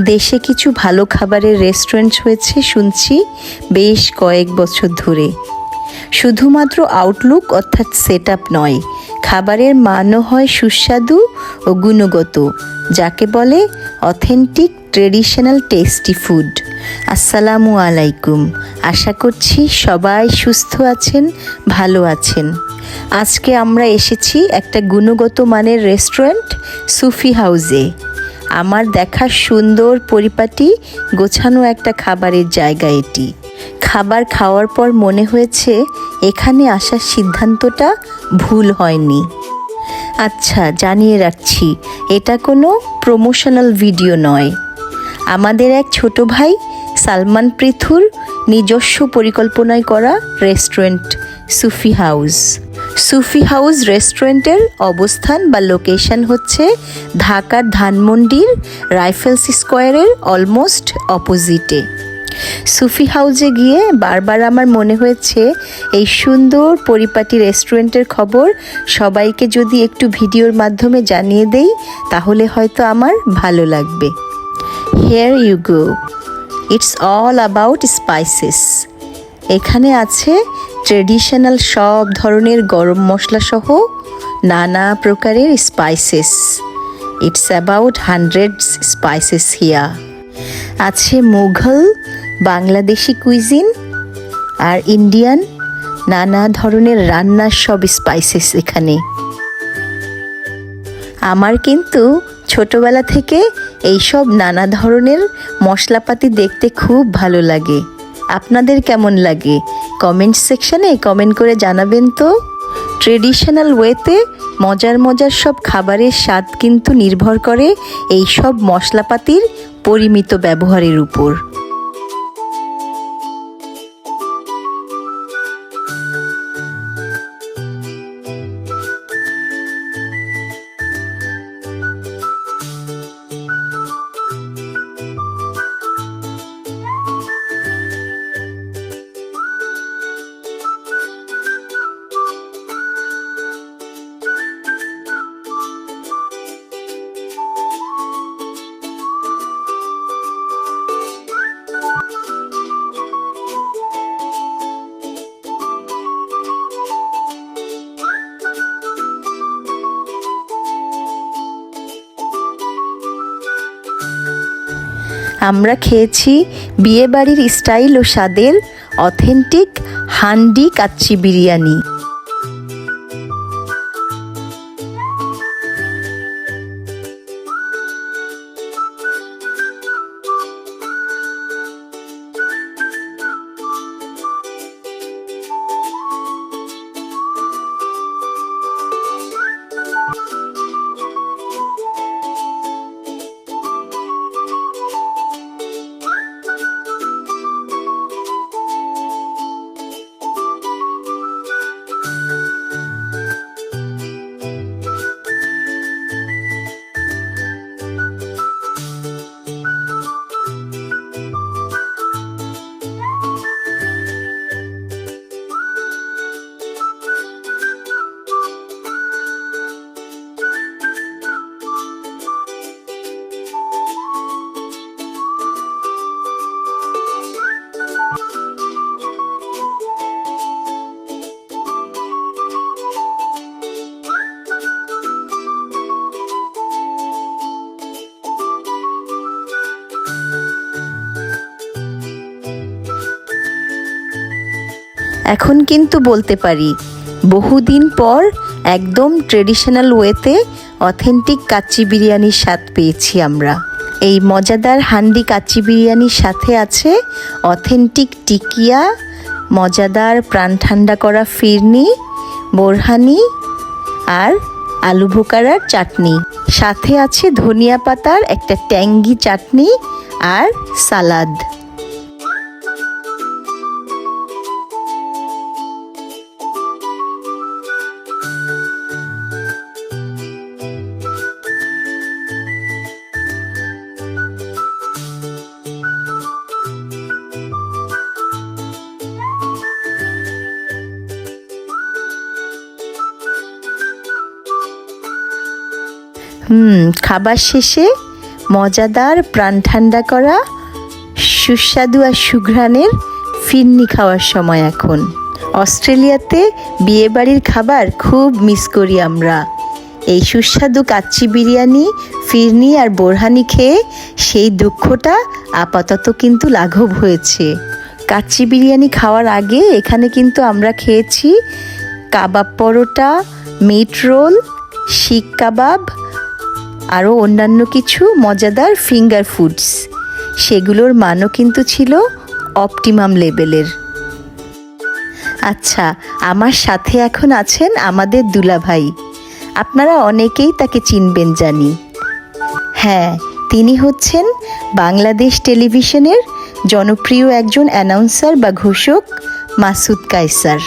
দেশে কিছু ভালো খাবারের রেস্টুরেন্ট হয়েছে শুনছি বেশ কয়েক বছর ধরে। শুধুমাত্র আউটলুক অর্থাৎ সেট নয়, খাবারের মানও হয় সুস্বাদু ও গুণগত, যাকে বলে অথেন্টিক ট্রেডিশনাল টেস্টি ফুড আসসালামু আলাইকুম, আশা করছি সবাই সুস্থ আছেন, ভালো আছেন। আজকে আমরা এসেছি একটা গুণগত মানের রেস্টুরেন্ট সুফি হাউসে আমার দেখা সুন্দর পরিপাটি, গোছানো একটা খাবারের জায়গা এটি। খাবার খাওয়ার পর মনে হয়েছে এখানে আসার সিদ্ধান্তটা ভুল হয়নি। আচ্ছা জানিয়ে রাখছি, এটা কোনো প্রমোশনাল ভিডিও নয়। আমাদের এক ছোট ভাই সালমান পৃথুর নিজস্ব পরিকল্পনায় করা restaurant Sufi house Sufi house রেস্টুরেন্টের অবস্থান বা লোকেশন হচ্ছে ঢাকার ধানমন্ডির রাইফেলস স্কোয়ারের অলমোস্ট অপোজিটে। সুফি হাউজে গিয়ে বারবার আমার মনে হয়েছে, এই সুন্দর পরিপাটি রেস্টুরেন্টের খবর সবাইকে যদি একটু ভিডিওর মাধ্যমে জানিয়ে দেই, তাহলে হয়তো আমার ভালো লাগবে। Here you go it's all about spices এখানে আছে ট্রেডিশনাল সব ধরনের গরম মশলা সহ নানা প্রকারের spices it's about hundreds spices here আছে মুঘল, বাংলাদেশি কুইজিন আর ইন্ডিয়ান নানা ধরনের রান্নার সব স্পাইসেস এখানে। আমার কিন্তু ছোটবেলা থেকে এইসব নানা ধরনের মশলাপাতি দেখতে খুব ভালো লাগে। আপনাদের কেমন লাগে? কমেন্ট সেকশনে কমেন্ট করে জানাবেন তো। ট্রেডিশনাল ওয়েতে মজার মজার সব খাবারের স্বাদ কিন্তু নির্ভর করে এই সব মশলাপাতির পরিমিত ব্যবহারের উপর। আমরা খেয়েছি বিয়েবাড়ির স্টাইল ও স্বাদের অথেন্টিক হান্ডি কাচ্চি বিরিয়ানি। এখন কিন্তু বলতে পারি, বহুদিন পর একদম ট্রেডিশনাল ওয়েতে অথেন্টিক কাচ্চি বিরিয়ানির স্বাদ পেয়েছি আমরা। এই মজাদার হান্ডি কাচ্চি বিরিয়ানির সাথে আছে অথেন্টিক টিকিয়া, মজাদার প্রাণ ঠান্ডা করা ফিরনি, বোরহানি আর আলু ভোকারার চাটনি। সাথে আছে ধনিয়া পাতার একটা ট্যাঙ্গি চাটনি আর সালাদ। খাবার শেষে মজাদার প্রাণ ঠান্ডা করা, সুস্বাদু আর সুঘ্রাণের ফিরনি খাওয়ার সময় এখন। অস্ট্রেলিয়াতে বিয়েবাড়ির খাবার খুব মিস করি আমরা। এই সুস্বাদু কাচ্চি বিরিয়ানি, ফিরনি আর বোরহানি খেয়ে সেই দুঃখটা আপাতত কিন্তু লাঘব হয়েছে। কাচ্চি বিরিয়ানি খাওয়ার আগে এখানে কিন্তু আমরা খেয়েছি কাবাব পরোটা মিট রোল শিক কাবাব আরও অন্যান্য কিছু মজাদার ফিঙ্গার ফুডস সেগুলোর মানও কিন্তু ছিল অপটিমাম লেভেলের আচ্ছা আমার সাথে এখন আছেন আমাদের দুলাভাই। আপনারা অনেকেই তাকে চিনবেন জানি। হ্যাঁ তিনি হচ্ছেন বাংলাদেশ টেলিভিশনের জনপ্রিয় একজন অ্যানাউন্সার বা ঘোষক মাসুদ কায়সার।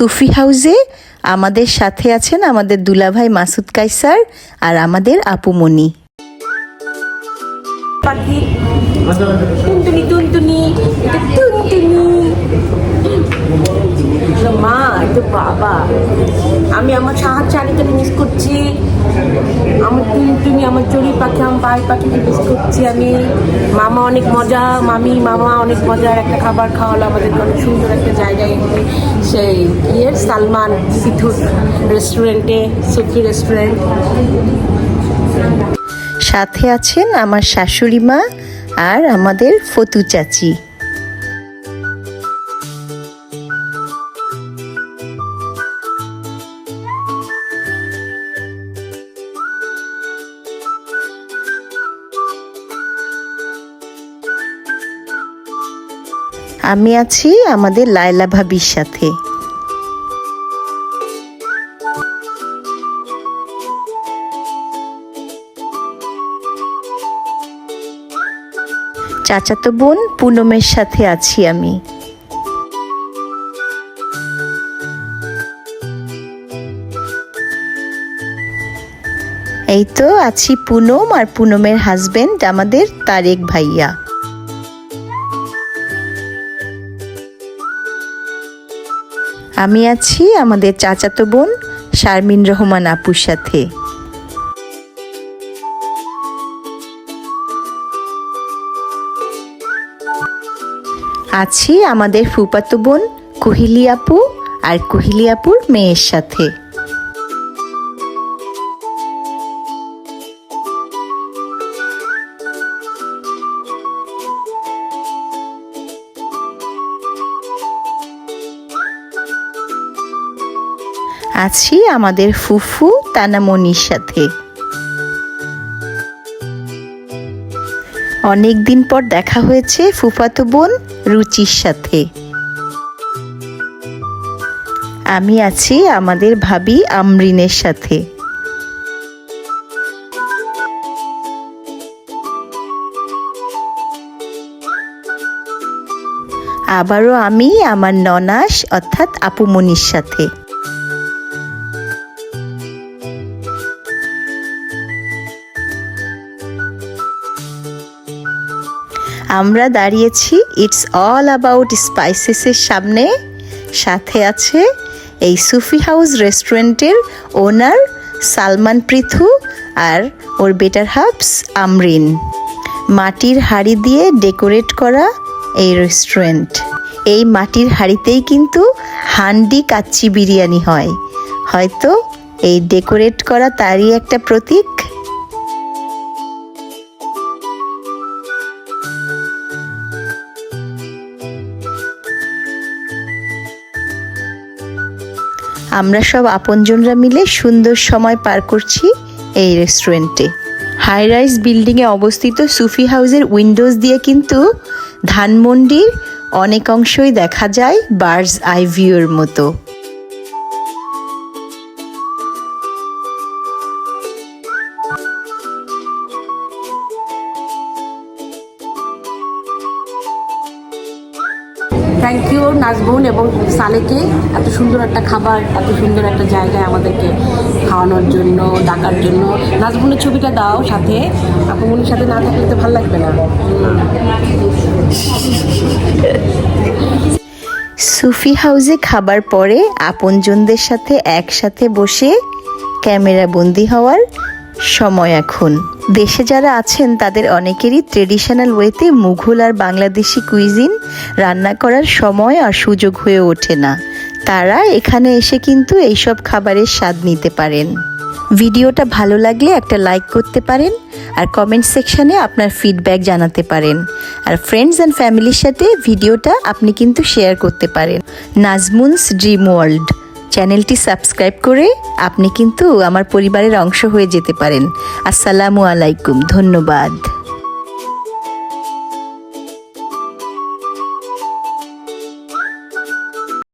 সুফি হাউজে আমাদের সাথে আছেন আমাদের দুলাভাই মাসুদ কাইসার আর আমাদের আপুমণি পাখি। টুনটুনি টুনটুনি টুনটুনি। তো মা তো বাবা। আমি আমার সাহায্য চারিকে মিস করছি। আমার তুমি তুমি আমার চড়ি পাখি, আমার বাই পাখিকে মিস করছি আমি। মামা অনেক মজা, মামি, মামা অনেক মজার একটা খাবার খাওয়ালো আমাদের অনেক সুন্দর একটা জায়গায় সেই ইয়ের সালমান সিথুর রেস্টুরেন্টে সুফি রেস্টুরেন্ট সাথে আছেন আমার শাশুড়ি মা আর আমাদের ফতু চাচি আমি আছি আমাদের লায়লা ভাবির সাথে। চাচাতো বোন পুনমের সাথে আছি আমি। এই তো আছি পুনম আর পুনমের হাজবেন্ড আমাদের তারেক ভাইয়া। আমি আছি আমাদের চাচাতো বোন শারমিন রহমান আপুর সাথে। আছি আমাদের ফুপাতো বোন কুহিলি আপু আর কুহিলি আপুর মেয়ের সাথে। আছি আমাদের ফুফু তানামনির সাথে। অনেক দিন পর দেখা হয়েছে ফুফাতো বোন রুচির সাথে। আমি আছি আমাদের ভাবি আমরিনের সাথে। আবারও আমি, আমার ননাস, অর্থাৎ আপুমনির সাথে। আমরা দাঁড়িয়েছি ইটস অল অ্যাবাউট স্পাইসেসের সামনে। সাথে আছে এই সুফি হাউস রেস্টুরেন্টের ওনার সালমান পৃথু আর ওর বেটার হাবস আমরিন। মাটির হাড়ি দিয়ে ডেকোরেট করা এই রেস্টুরেন্ট। এই মাটির হাড়িতেই কিন্তু হান্ডি কাচ্চি বিরিয়ানি হয়। হয়তো এই ডেকোরেট করা তারই একটা প্রতীক। আমরা সব আপনজনরা মিলে সুন্দর সময় পার করছি এই রেস্টুরেন্টে হাই রাইজ বিল্ডিংয়ে অবস্থিত সুফি হাউজের উইন্ডোজ দিয়ে কিন্তু ধানমন্ডির অনেক অংশই দেখা যায় বার্ডস আই ভিউর মতো। ইউ এবং সালেকে এত সুন্দর একটা খাবার, এত সুন্দর একটা জায়গায় আমাদেরকে খাওয়ানোর জন্য, ডাকার জন্য। নাজবুনের ছবিটা দাও সাথে। আপুমনির সাথে না থাকলে তো ভালো লাগবে না। সুফি হাউসে খাবার পরে আপনজনদের সাথে একসাথে বসে ক্যামেরা বন্দি হওয়ার সময় এখন। দেশে যারা আছেন, তাদের অনেকেরই ট্রেডিশনাল ওয়েতে মুঘল আর বাংলাদেশি কুইজিন রান্না করার সময় আর সুযোগ হয়ে ওঠে না। তারা এখানে এসে কিন্তু এইসব খাবারের স্বাদ নিতে পারেন। ভিডিওটা ভালো লাগলে একটা লাইক করতে পারেন আর কমেন্ট সেকশানে আপনার ফিডব্যাক জানাতে পারেন। আর ফ্রেন্ডস অ্যান্ড ফ্যামিলির সাথে ভিডিওটা আপনি কিন্তু শেয়ার করতে পারেন। নাজমুনস ড্রিম ওয়ার্ল্ড চ্যানেলটি সাবস্ক্রাইব করে আপনি কিন্তু আমার পরিবারের অংশ হয়ে যেতে পারেন। আসসালামু আলাইকুম ধন্যবাদ।